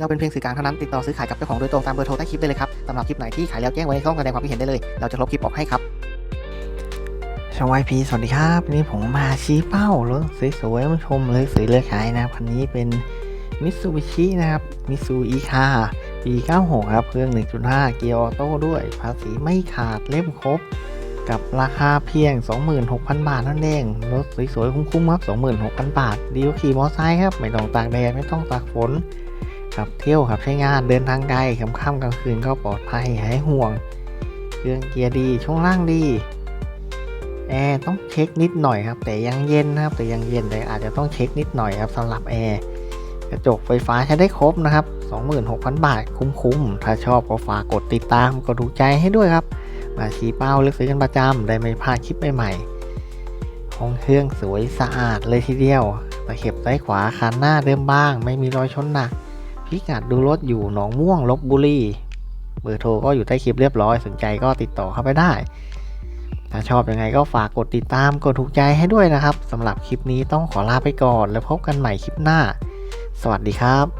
เราเป็นเพียงสื่อกลางเท่านั้นติดต่อซื้อขายกับเจ้าของโดยตรงตามเบอร์โทรใต้คลิปได้เลยครับสำหรับคลิปไหนที่ขายแล้วแจ้งไว้ในช่องแสดงความคิดเห็นได้เลย เราจะลบคลิปออกให้ครับช่องวายพีสวัสดีครับนี่ผมมาชี้เป้ารถสวยๆมาชมเลยสวยเลือกขายนะคันนี้เป็นมิตซูบิชินะครับมิซูอีคาปี 96 ครับ เครื่อง 1.5 เกียร์ออโต้ด้วย ภาษีไม่ขาดเล่มครบ กับราคาเพียง 26,000 บาทนั่นเอง รถสวยๆ คุ้มๆ ครับ 26,000 บาท ดีกว่าขี่มอเตอร์ไซค์ครับ ไม่ต้องตากแดด ไม่ต้องตากฝน ขับเที่ยวขับใช้งานเดินทางไกลค่ำๆกลางคืนก็ปลอดภัยหายห่วง เครื่องเกียร์ดีช่วงล่างดีแอร์ต้องเช็คนิดหน่อยครับ แต่ยังเย็นนะครับ แต่ยังเย็นแต่อาจจะต้องเช็คนิดหน่อยครับสำหรับแอร์กระจกไฟฟ้าใช้ได้ครบนะครับ 26,000 บาทคุ้มๆ ถ้าชอบก็ฝากกดติดตามกดถูกใจให้ด้วยครับ มาชี้เป้าเลือกซื้อกันประจำได้ไม่พลาดคลิปใหม่ๆห้องเครื่องสวยสะอาดเลยทีเดียวตะเข็บซ้ายขวาคันหน้าเดิมบ้าง ไม่มีรอยชนหนัก พิกัดดูรถอยู่หนองม่วงลบบุรีเบอร์โทรก็อยู่ใต้คลิปเรียบร้อยสนใจก็ติดต่อเข้าไปได้ ถ้าชอบยังไงก็ฝากกดติดตามกดถูกใจให้ด้วยนะครับสำหรับคลิปนี้ต้องขอลาไปก่อน แล้วพบกันใหม่คลิปหน้า สวัสดีครับ